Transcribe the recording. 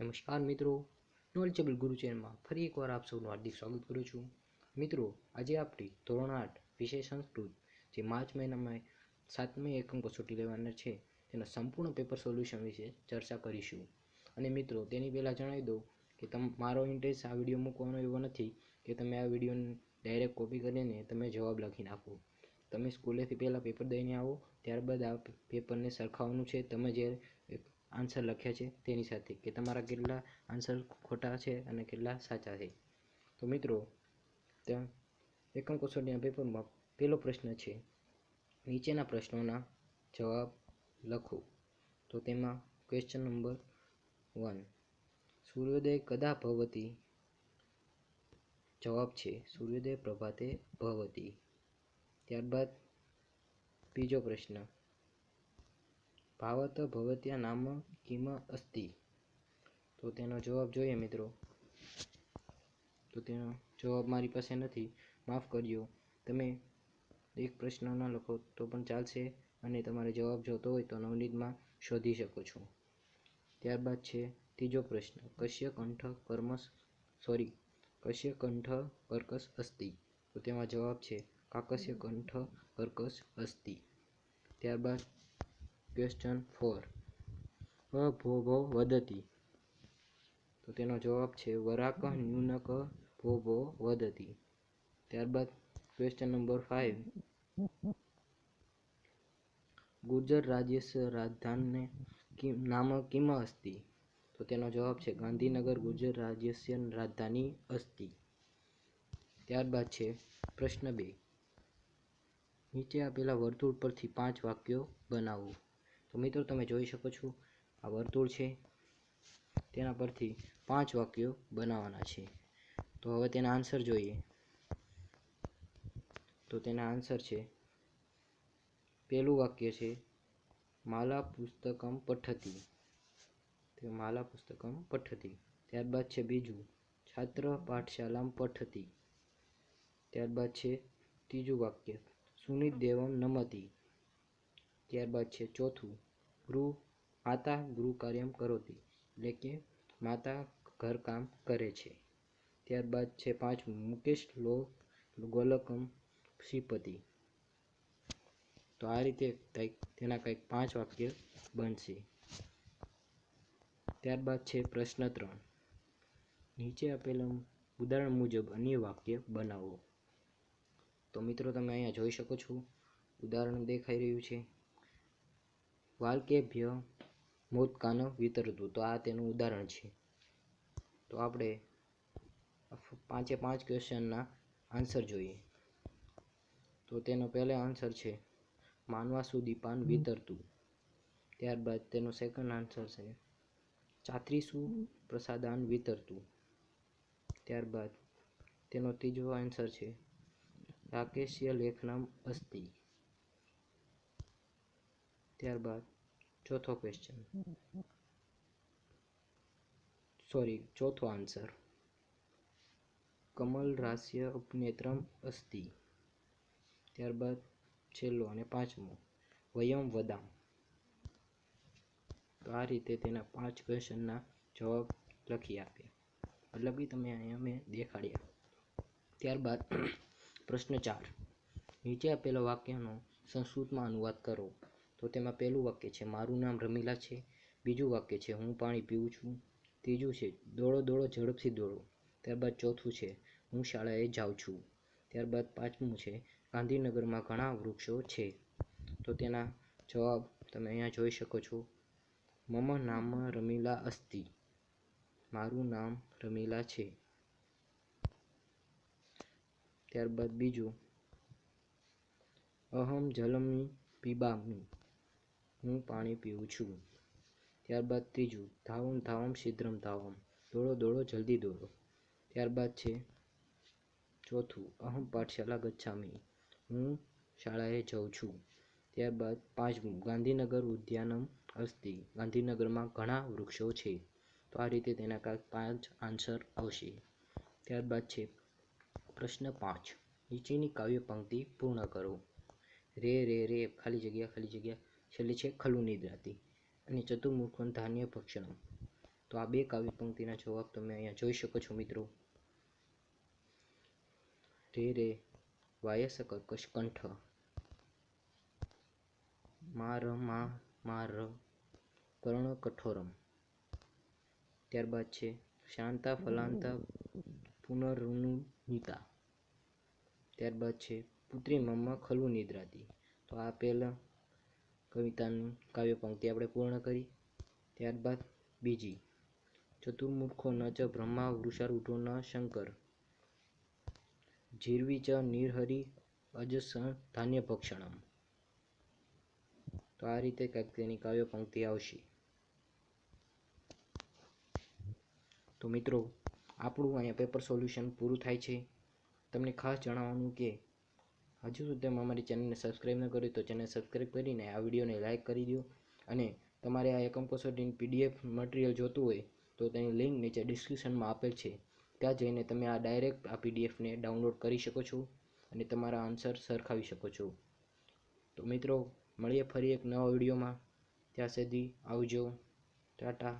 નમસ્કાર મિત્રો નોલેજેબલ ગુરુ ચેનલમાં ફરી એકવાર આપ સૌનું હાર્દિક સ્વાગત કરું છું. મિત્રો, આજે આપણી ધોરણ આઠ વિષય સંસ્કૃત, જે માર્ચ મહિનામાં સાતમી એકમ કસોટી લેવાના છે, તેના સંપૂર્ણ પેપર સોલ્યુશન વિશે ચર્ચા કરીશું. અને મિત્રો, તેની પહેલાં જણાવી દઉં કે તમ, મારો ઇન્ટરેસ્ટ આ વીડિયો મૂકવાનો એવો નથી કે તમે આ વિડીયોને ડાયરેક્ટ કોપી કરીને તમે જવાબ લખી નાખો. તમે સ્કૂલેથી પહેલાં પેપર દઈને આવો, ત્યારબાદ આ પેપરને સરખાવવાનું છે. તમે જે આન્સર લખ્યા છે તેની સાથે કે તમારા કેટલા આન્સર ખોટા છે અને કેટલા સાચા છે. તો મિત્રો ત્યાં એકમ કસોટીના પેપરમાં પહેલો પ્રશ્ન છે, નીચેના પ્રશ્નોના જવાબ લખો. તો તેમાં ક્વેશ્ચન નંબર વન સૂર્યોદય કદા ભવતી? જવાબ છે, સૂર્યોદય પ્રભાતે ભવતી. ત્યારબાદ બીજો પ્રશ્ન ભાવત ભવત્યા નામ કિમ અસ્તિ? તો તેનો જવાબ જોઈએ મિત્રો. તો તેનો જવાબ મારી પાસે નથી. માફ કરજો. તમે એક પ્રશ્ન ન લખો તો પણ ચાલશે અને તમારે જવાબ જોતો હોય તો નવનીતમાં શોધી શકો છો. ત્યારબાદ છે ત્રીજો પ્રશ્ન. કશ્ય કંઠ કર્મસ સોરી કશ્ય કંઠ કર્કસ અસ્તિ? તો તેમાં જવાબ છે કાકસ્ય કંઠ કર્કસ અસ્તિ. ત્યારબાદ ક્વેશ્ચન ફોર અભોગો વદતી તો તેનો જવાબ છે વરાક ન્યૂનક ભોભો વદતી ત્યારબાદ ક્વેશ્ચન નંબર ફાઇવ ગુર્જર રાજ્ય રાજધાનને નામ કિમ અસ્તિ? તો તેનો જવાબ છે ગાંધીનગર ગુર્જર રાજ્યસ્ય રાજધાની અસ્તિ. ત્યારબાદ છે પ્રશ્ન બે. નીચે આપેલા વર્તુળ પરથી પાંચ વાક્યો બનાવો. તો મિત્રો તમે જોઈ શકો છો, આ વર્તુળ છે. તેના પરથી પાંચ વાક્યો બનાવવાના છે. તો હવે તેના આન્સર જોઈએ. તો તેના આન્સર છે, પહેલું વાક્ય છે, માલા પુસ્તકમ પઠતી. તે માલા પુસ્તકમ પઠતી. ત્યારબાદ છે બીજું, છાત્ર પાઠશાલામ પઠતી. ત્યારબાદ છે ત્રીજું વાક્ય, સુનિત દેવમ નમતી. ત્યારબાદ છે ચોથું ગૃહ, માતા ગૃહ કાર્યમ કરોતી એટલે કે માતા ઘરકામ કરે છે. ત્યારબાદ છે પાંચમું, મુકેશ લો ગોલકમ શ્રીપતિ. તો આ રીતે કંઈક, તેના કંઈક પાંચ વાક્ય બનશે. ત્યારબાદ છે પ્રશ્ન ત્રણ. નીચે આપેલા ઉદાહરણ મુજબ અન્ય વાક્ય બનાવો. તો મિત્રો, તમે અહીંયા જોઈ શકો છો, ઉદાહરણ દેખાઈ રહ્યું છે. વાલ્કેભ્ય મોદકાન વિતરતું તો આ તેનું ઉદાહરણ છે. તો આપણે પાંચે પાંચ ક્વેશ્ચનના આન્સર જોઈએ. તો તેનો પહેલો આન્સર છે, માનવા સુધી પાન વિતરતું. ત્યારબાદ તેનો સેકન્ડ આન્સર છે, ચાત્રીસું પ્રસાદાન વિતરતું. ત્યારબાદ તેનો ત્રીજો આન્સર છે, રાકેશ્ય લેખનામ અસ્તિ. ત્યારબાદ ચોથો ક્વેશ્ચન સોરી ચોથો આન્સર કમલ રાસ્ય ઉપનેત્રમ અસ્તિ ત્યારબાદ છેલ્લો અને પાંચમો. વયમ વદામ. તો આ રીતે તેના પાંચ ક્વેશ્ચનના જવાબ લખી આપ્યા મતલબ કે તમે અહીંયા મેં દેખાડ્યા. ત્યારબાદ પ્રશ્ન ચાર. નીચે આપેલા વાક્યનો સંસ્કૃતમાં અનુવાદ કરો. તો તેમાં પહેલું વાક્ય છે, મારું નામ રમીલા છે. બીજું વાક્ય છે, હું પાણી પીવું છું. ત્રીજું છે, દોડો દોડો, ઝડપથી દોડો. ત્યારબાદ ચોથું છે, હું શાળાએ જાઉં છું. ત્યારબાદ પાંચમું છે, ગાંધીનગરમાં ઘણા વૃક્ષો છે. તો તેના જવાબ તમે અહીંયા જોઈ શકો છો. મમ નામ રમીલા અસ્તિ. મારું નામ રમીલા છે. ત્યારબાદ બીજું, અહમ જલમી પીબામી હું પાણી પીવું છું. ત્યારબાદ ત્રીજું, ધાવમ ધાવમ શીઘ્રમ ધાવમ. દોડો દોડો, જલ્દી દોડો. ત્યારબાદ છે ચોથું, અહમ પાઠશાલા ગચ્છામી. હું શાળાએ જાઉં છું. ત્યારબાદ પાંચમું, ગાંધીનગર ઉદ્યાનમ અસ્તિ. ગાંધીનગરમાં ઘણા વૃક્ષો છે. તો આ રીતે તેના કાંઈક પાંચ આન્સર આવશે. ત્યારબાદ છે પ્રશ્ન પાંચ. નીચેની કાવ્ય પંક્તિ પૂર્ણ કરો. રે રે રે, ખાલી જગ્યા ખાલી જગ્યા. છેલ્લે છે ખલુ નિદ્રાતી અને ચતુર્મુખન ધાન્ય ભક્ષણમ તો આ બે કાવ્ય પંક્તિના જવાબ તમે અહીંયા જોઈ શકો છો મિત્રો. રે રે વાયસ કર્કશ કંઠ. માર મા માર કર્ણ કઠોરમ. ત્યારબાદ છે શાંતા ફલાંતા પુનરુનિતા ત્યારબાદ છે પુત્રી મમ્મા ખલુ નિદ્રાતી તો આ પહેલા કવિતાની કાવ્ય પંક્તિ આપણે પૂર્ણ કરી. ત્યારબાદ બીજી, ચતુર્મુખો ન ચ બ્રહ્મા વૃષારૂઢો ન શંકર. જીરવી ચ નિર્હરિ અજસ ધાન્ય ભક્ષણમ. તો આ રીતે કંઈક તેની કાવ્ય પંક્તિ આવશે. તો મિત્રો, આપણું અહીંયા પેપર સોલ્યુશન પૂરું થાય છે. તમને ખાસ જણાવવાનું કે હજુ સુધી તમે અમારી ચેનલને સબસ્ક્રાઈબ ન કરી તો ચેનલ સબસ્ક્રાઈબ કરીને આ વિડીયોને લાઇક કરી દો અને તમારે આ એકમ કસોટીની પીડીએફ મટીરિયલ જોતું હોય તો તેની લિંક નીચે ડિસ્ક્રિપ્શનમાં આપેલ છે. ત્યાં જઈને તમે આ ડાયરેક્ટ આ પીડીએફને ડાઉનલોડ કરી શકો છો અને તમારા આન્સર સરખાવી શકો છો. તો મિત્રો, મળીએ ફરી એક નવા વિડીયોમાં. ત્યાં સુધી આવજો. ટાટા.